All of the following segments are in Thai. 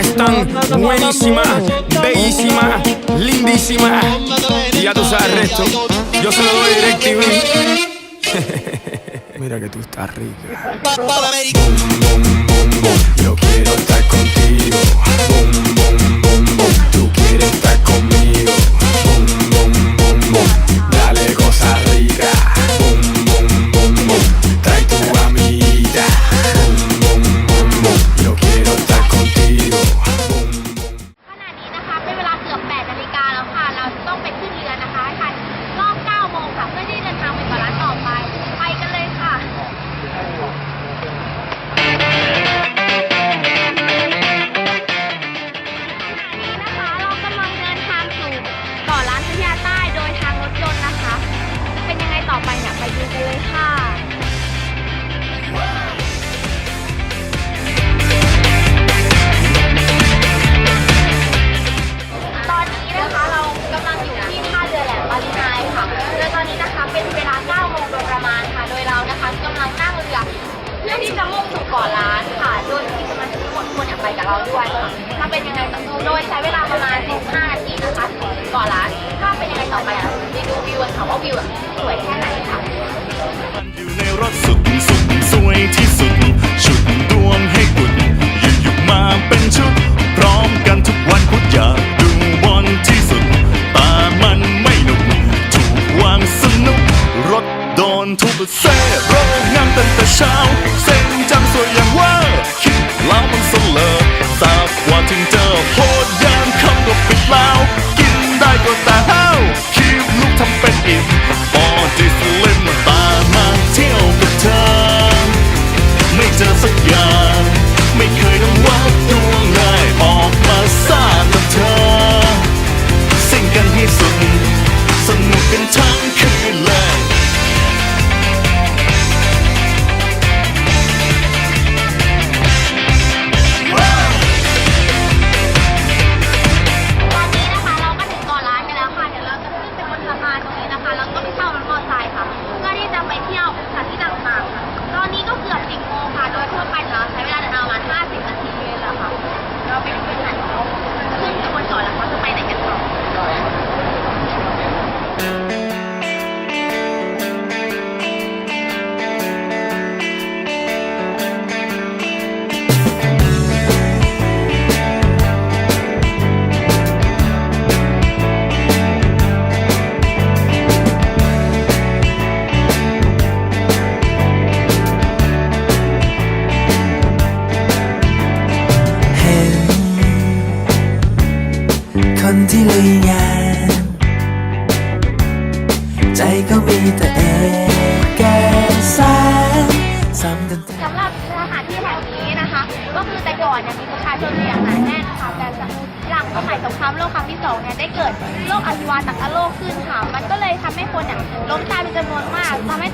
están buenísimas, bellísimas, lindísimas. Y ya tú sabes el resto. Yo se lo doy DirecTV. Mira que tú estás rica. วิวกันค่ะว่าวิวอะสวยแค่ไหนค่ะอยู่ในรถสุดสุดสวยที่สุด ชุดดวงให้กุดหยุดหยุดมาเป็นชุด พร้อมกันทุกวันพุธอยากดูบอลที่สุด ตามันไม่หนุกถูกวางสนุก รถโดนทุบเซ่โรงงานตั้งแต่เช้า เส้นจังสวยอย่างว่า คิดแล้วมันเสลอ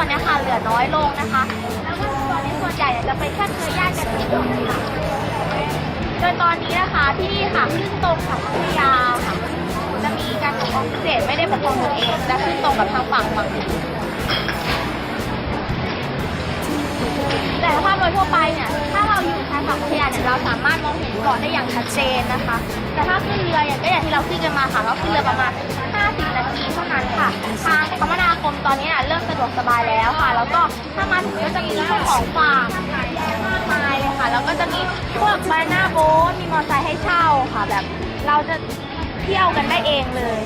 อนนี้ค่ะเหลือน้อยลงนะคะแล้วก็ตอนนี้ส่วนใหญ่จะเป็นแค่เครือญาติกันที่สุดค่ะโดยตอนนี้นะคะที่นี่ค่ะขึ้นตรงกับพัทยาค่ะจะมีการปกครองพิเศษไม่ได้ปกครองตนเองจะขึ้นตรงกับทางฝั่งฝั่งนี้ แต่ภาพโดยทั่วไปเนี่ยถ้าเราอยู่ชายฝั่งพัทยาเนี่ยเราสามารถมองเห็นเกาะได้อย่างชัดเจนนะคะ แต่ถ้าขึ้นเรืออย่างก็อย่างที่เราขึ้นกันมาค่ะเราขึ้นเรือประมาณ 50 นาทีเท่านั้นค่ะ ทางคมนาคมตอนนี้น่ะเริ่มสะดวกสบายแล้วค่ะ แล้วก็ถ้ามาถึงก็จะมีพวกของฝากมากมายเลยค่ะ แล้วก็จะมีพวกบานาโบ๊ทมีมอเตอร์ไซค์ให้เช่าค่ะแบบเราจะเที่ยวกันได้เองเลย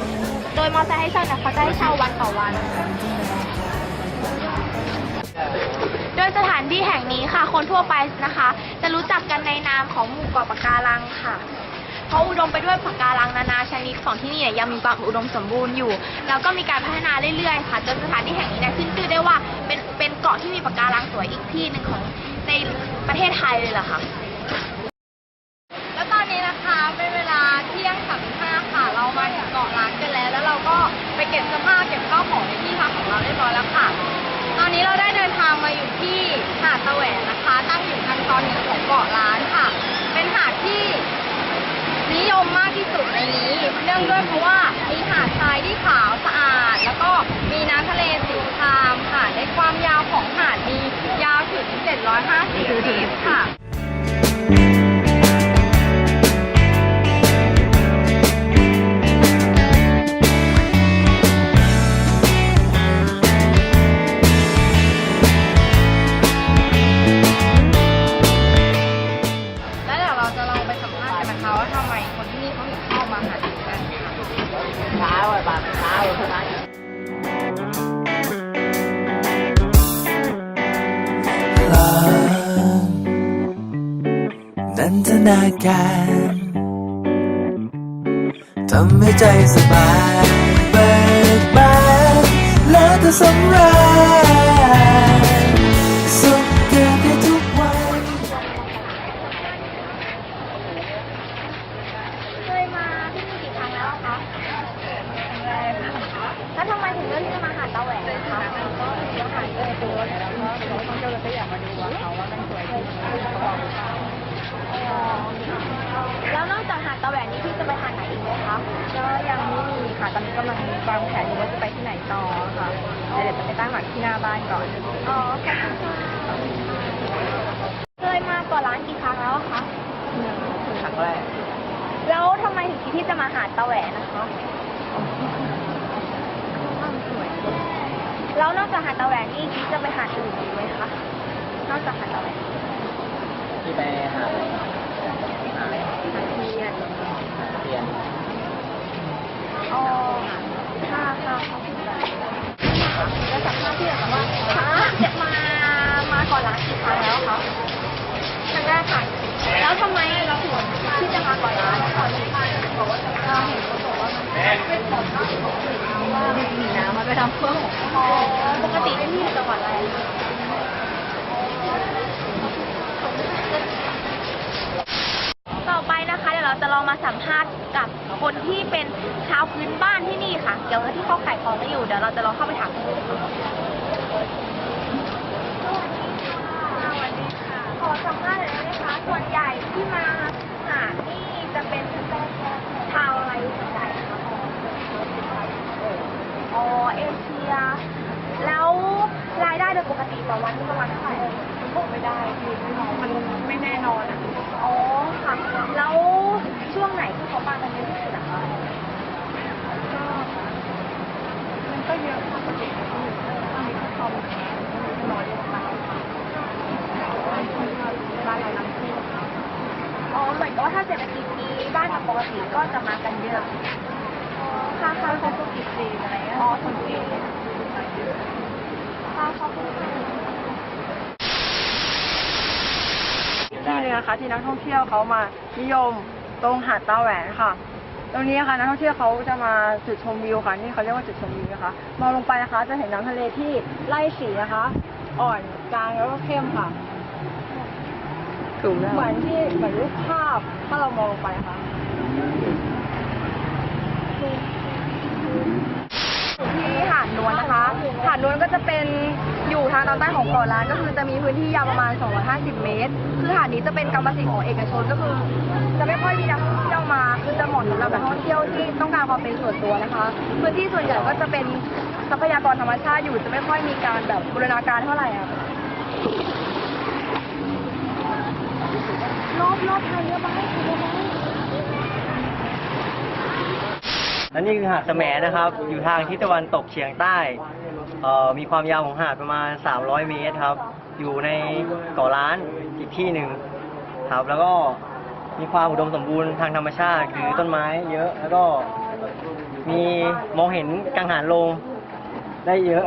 โดยมอเตอร์ไซค์ให้เช่าเนี่ยเขาจะให้เช่าวันต่อวัน โดยสถานที่แห่งนี้ค่ะ คนทั่วไปนะคะ จะรู้จักกันในนามของหมู่เกาะปะการังค่ะเพราะอุดมไปด้วยปะการังนานาชนิดของที่นี่เนี่ยยังมีความอุดมสมบูรณ์อยู่ แล้วก็มีการพัฒนาเรื่อยๆ ค่ะ จนสถานที่แห่งนี้เนี่ยขึ้นชื่อได้ว่าเป็นเป็นเกาะที่มีปะการังสวยอีกที่หนึ่งของในประเทศไทยเลยล่ะค่ะแล้วตอนนี้นะคะเป็นเวลาเที่ยงสามห้าค่ะ เรามาถึงเกาะล้านกันแล้ว แล้วเราก็ไปเก็บเสื้อผ้าเก็บข้าวของในที่พักของเราเรียบร้อยแล้วค่ะ ตอนนี้เราได้ ดินทางมาอยู่ที่หาดตะแหวนนะคะ ตั้งอยู่ทางตอนเหนือของเกาะล้านค่ะ เป็นหาดที่นิยมมากที่สุดในนี้ เนื่องด้วยเพราะว่ามีหาดทรายที่ขาวสะอาด แล้วก็มีน้ำทะเลสีครามค่ะ ในความยาวของหาดมียาวถึง 750เมตรค่ะ ทำให้ใจสบายเบิกบานและจะสำราญ กำลังวางแผนอยู่ว่าจะไปที่ไหนต่อค่ะแต่เดี๋ยวจะไปตั้งหลักที่หน้าบ้านก่อน อ๋อขอบคุณค่ะเคยมาก่อนร้านกี่ครั้งแล้วอะคะครั้งแรกแล้วทำไมถึงคิดที่จะมาหาดตาแหวนนะคะ แล้วนอกจากหาดตะแหวนนี่คิดจะไปหาดอื่นอีกไหมคะ นอกจากหาดตะแหวนที่ไปหาอะไรหาหาดเทียน เรียนอ๋อ ค่ะค่ะขอบคุณค่ะแล้วสัมภาษณ์ที่เหลือค่ะว่าจะมา มาก่อนร้านกี่ครั้งแล้วคะครั้งแรกค่ะ แล้วทำไมเราถึงที่จะมาก่อนร้านก่อนที่บอกว่าจะมาเห็นเขาบอกว่ามันเป็นของนอกของว่ามันมีน้ำมาไปทำเพื่อของปกติที่นี่อยู่จังหวัดอะไรต่อไปนะคะ เดี๋ยวเราจะลองมาสัมภาษณ์ ที่เป็นชาวพื้นบ้านที่นี่ค่ะเกี่ยวที่เขาขายของกันอยู่ เดี๋ยวเราจะลองเข้าไปถามกันดูค่ะสวัสดีค่ะขอสัมภาษณ์หน่อยได้ไหมคะ ส่วนใหญ่ที่มาหานี่จะเป็นชาวอะไรส่วนใหญ่คะอ๋อเอเชีย แล้วรายได้โดยปกติต่อวันที่ประมาณเท่าไหร่บอกไม่ได้ มันไม่แน่นอนอะ ไหนที่เขามากันเยอะที่สุดอะคะก็มันก็เยอะปกติก็มีตอนนี้ก็พอมีน้อยลงไปบ้านเราน้ำท่วมอ๋อเหมือนกับว่าถ้าเศรษฐกิจดีบ้านเราปกติก็จะมากันเยอะค่ะค่ะเขาปกติดีอะไรเงี้ยอ๋อคนจีนค่ะขอบคุณค่ะที่หนึงนะคะที่นักท่องเที่ยวเขามานิยม ตรงหาดตาแหวนค่ะ ตรงนี้ค่ะนักท่องเที่ยวเขาจะมาจุดชมวิวค่ะ นี่เขาเรียกว่าจุดชมวิวนะคะ มองลงไปนะคะ จะเห็นน้ำทะเลที่ไล่สีนะคะ อ่อนกลางแล้วก็เข้มค่ะเหมือนที่เหมือนรูปภาพถ้าเรามองลงไปค่ะที่หา ดนวลนะคะหาดนวลก็จะเป็นอยู่ทางตอนใต้ของเกาะล้านก็คือจะมีพื้นที่ยาวประมาณ 250 เมตร คือหาดนี้จะเป็นกรรมสิทธิ์ของเอกชนก็คือ จะไม่ค่อยมีนักท่องเที่ยวมา คือจะเหมาะสำหรับนักท่องเที่ยวที่ต้องการความเป็นส่วนตัวนะคะ พื้นที่ส่วนใหญ่ก็จะเป็นทรัพยากรธรรมชาติอยู่จะไม่ค่อยมีการแบบบูรณาการเท่าไหร่อะรอบรอบไทยเยอะมาก และนี่คือหาดแสมนะครับ อยู่ทางทิศตะวันตกเฉียงใต้เอ่อมีความยาวของหาดประมาณ 300 เมตรครับ อยู่ในเกาะล้านอีกที่หนึ่งครับ แล้วก็มีความอุดมสมบูรณ์ทางธรรมชาติคือต้นไม้เยอะ แล้วก็มีมองเห็นกังหันลมได้เยอะ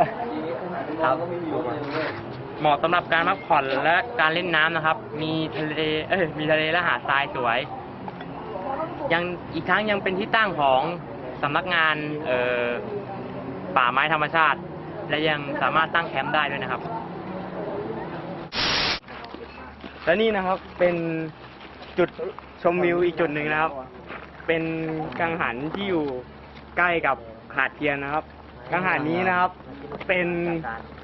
ครับ เหมาะสำหรับการพักผ่อนและการเล่นน้ำนะครับ มีทะเล เอ้ย มีทะเลและหาดทรายสวย ยังอีกทั้งยังเป็นที่ตั้งของ สำนักงานป่าไม้ธรรมชาติ และยังสามารถตั้งแคมป์ได้ด้วยนะครับ และนี่นะครับเป็นจุดชมวิวอีกจุดหนึ่งนะครับ เป็นกังหันที่อยู่ใกล้กับหาดเทียนนะครับ กังหันนี้นะครับ เป็น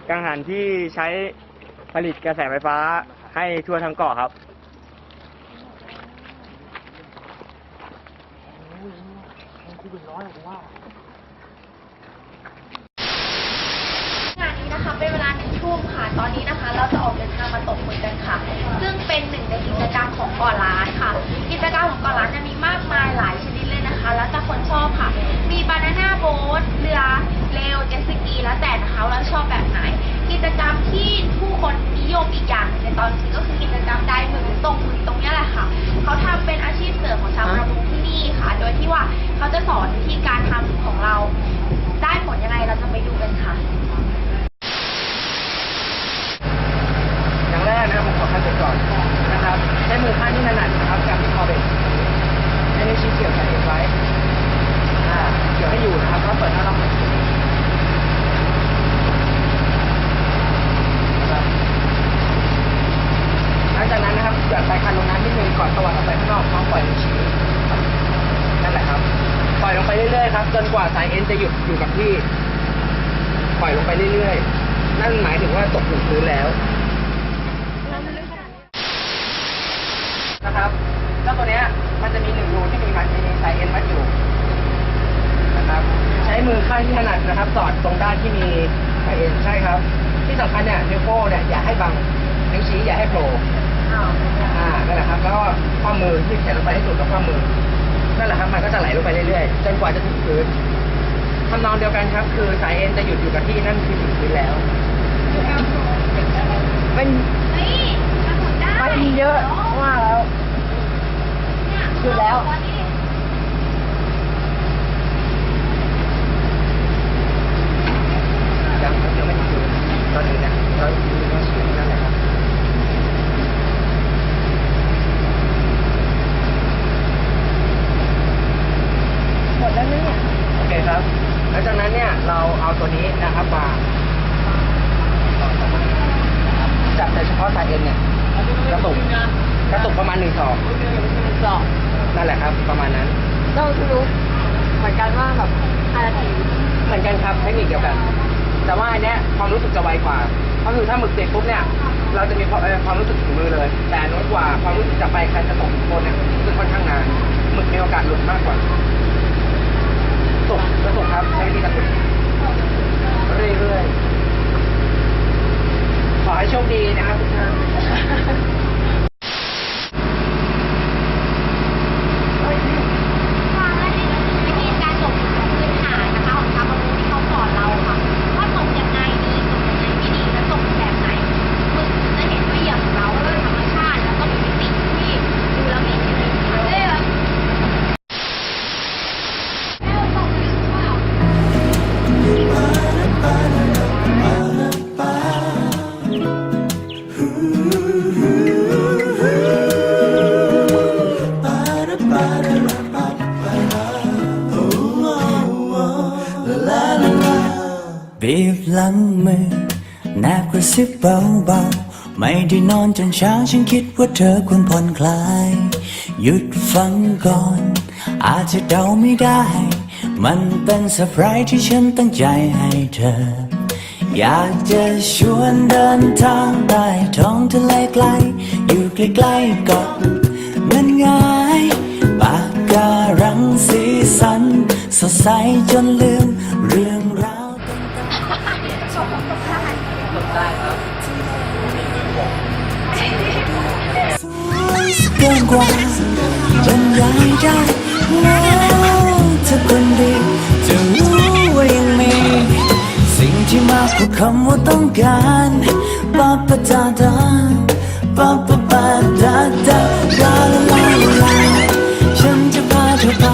กังหันที่ใช้ผลิตกระแสไฟฟ้าให้ทั่วทั้งเกาะครับ งานนี้นะคะเป็นเวลาหนึ่งทุ่มค่ะ ตอนนี้นะคะ เราจะออกเดินทางมาตกหมึกกันค่ะ ซึ่งเป็นหนึ่งในกิจกรรมของเก่อร้านค่ะ กิจกรรมของเก่อร้านจะมีมากมายหลายชนิดเลยนะคะ แล้วแต่คนชอบค่ะ มีบานาน่าโบ๊ทเรือเร็วเจ็ตสกีแล้วแต่นะคะว่าเราชอบแบบไหน กิจกรรมที่ผู้คนนิยมอีกอย่างหนึ่งในตอนนี้ก็คือกิจกรรมได้หมึกหรือตกหมึกตรงเนี้ยแหละค่ะ เขาทำเป็นอาชีพเสริมของชาวประมงที่นี่ค่ะโด สอนวิธีการทำของเรา ได้ผลยังไงเราจะไปดูกันค่ะ อย่างแรกนะครับผมขอขั้นตอนก่อนนะครับใช้มือข้างที่ถนัดนะครับจับที่คอเบ็ดให้นิ้วชี้เกี่ยวกับเอ็นไว้อ่าเกี่ยวให้อยู่นะครับแล้วเปิดหน้าล็อกแบบนี้นะครับหลังจากนั้นนะครับหย่อนปลายคันลงน้ำนิดนึงก่อนตวัดออกไปข้างนอกพร้อมปล่อยนิ้วชี้ครับนั่นแหละครับ ปล่อยลงไปเรื่ อยๆครับจนกว่าสายเอ็นจะหยุดอยู่กับที่ปล่อยลงไปเรื่อยๆ นั่นหมายถึงว่าตกถึงพื้นแล้วนะครับเจ้าตัวเนี้ยมันจะมีหนึ่งรูที่มีมันมีสายเอ็นมัดอยู่นะครับ ใช้มือข้างที่ถนัดนะครับ สอดตรงด้านที่มีสายเอ็นใช่ครับ ที่สำคัญเนี่ยนิ้วโป้งเนี่ยอย่าให้บังนิ้วชี้อย่าให้โผล่อ่านั่นแหละครับ แล้วก็ข้อมือที่แขนลงไปให้สุดกับข้อมือ นั่นแหละครับมันก็จะไหลลงไปเรื่อยๆ จนกว่าจะถึงพื้นทำนองเดียวกันครับ คือสายเอ็นจะหยุดอยู่กับที่นั่นคือถึงพื้นแล้วเป็นเฮ้ยทำหมดได้ไปเยอะมากแล้วหยุดแล้วตอนนี้ยังยังไม่ถึงพื้นตอนนี้เนี่ยเราดูว่าสูงนั่นแหละครับ หมดแล้วเนี่ย โอเคครับแล้วจากนั้นเนี่ยเราเอาตัวนี้นะครับมาจับแต่เฉพาะสายเอ็นเนี่ยกระตุกกระตุกประมาณหนึ่งศอกสองนั่นแหละครับ ประมาณนั้นเรารู้เหมือนกันว่าแบบห้านาทีเหมือนกันครับเทคนิคเดียวกัน แต่ว่าอันเนี้ยความรู้สึกจะไวกว่าก็คือถ้าหมึกติดปุ๊บเนี่ยเราจะมีความเอ่อความรู้สึกถึงมือเลย แต่อันน้อยกว่าความรู้สึกจะไปใครจะตกคนเนี่ยซึ่งค่อนข้างนานหมึกมีโอกาสหลุดมากกว่า ตกกระตุกครับใช้ดีกระตุกเรื่อยๆขอให้โชคดีนะครับทุกท่าน บีบหลังมือแนบกระซิบเบาๆ ไม่ได้นอนจนเช้าฉันคิดว่าเธอควรผ่อนคลาย หยุดฟังก่อน อาจจะเดาไม่ได้ มันเป็นเซอร์ไพรส์ที่ฉันตั้งใจให้เธอ อยากจะชวนเดินทางใต้ท้องทะเลไกล อยู่ใกล้ๆเกาะมันง่ายปากการังสีสัน สดใสจนลืมเรื่องราวต่างๆเกินกว่าบรรยายได้แล้วเธอคน ที่มากกว่าคำว่าต้องการปาปะดาดาปาปะปาดาดาลาลาลาลาฉันจะพาเธอไป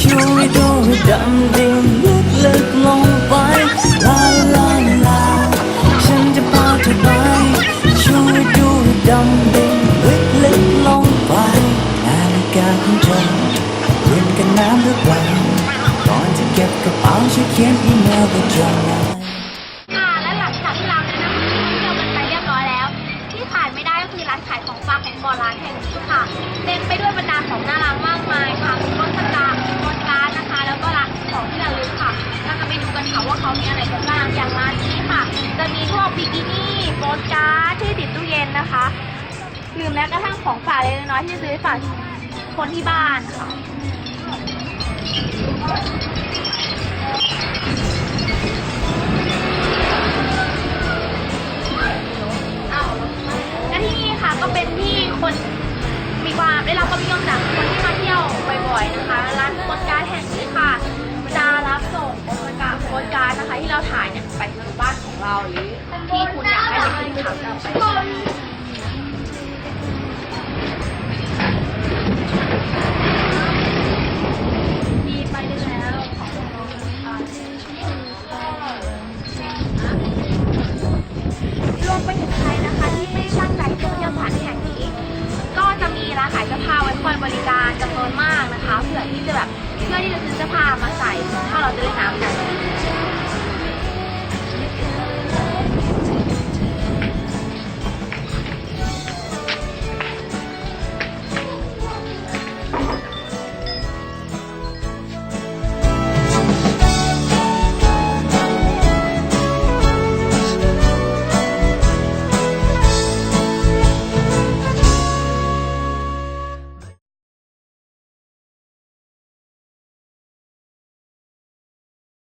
ช่วยดูให้ดำดิ่งลึกลึกลงไปลาลาลาฉันจะพาเธอไปช่วยดูให้ดำดิ่งลึกลึกลงไปนาฬิกาของเธอเรียนกันน้ำหรือเปล่าก่อนจะเก็บกระเป๋าช่วยเขียนอีเมลไปจอง ค่ะ เต็มไปด้วยบรรดาของน่ารักมากมายค่ะมีรถสตาร์มีรถการ์นะคะ แล้วก็ร้านของที่ระลึกค่ะเราจะไปดูกันค่ะว่าเขามีอะไรบ้าง อย่างร้านนี้ค่ะ จะมีพวกบิกินี่โปสการ์ที่ติดตู้เย็นนะคะ หรือแม้กระทั่งของฝากเล็กน้อยที่ซื้อฝากคนที่บ้านค่ะก็เป็นที่คน ได้เวลาเขามียอมจากคนที่มาเที่ยวบ่อยๆนะคะ ร้านโคตร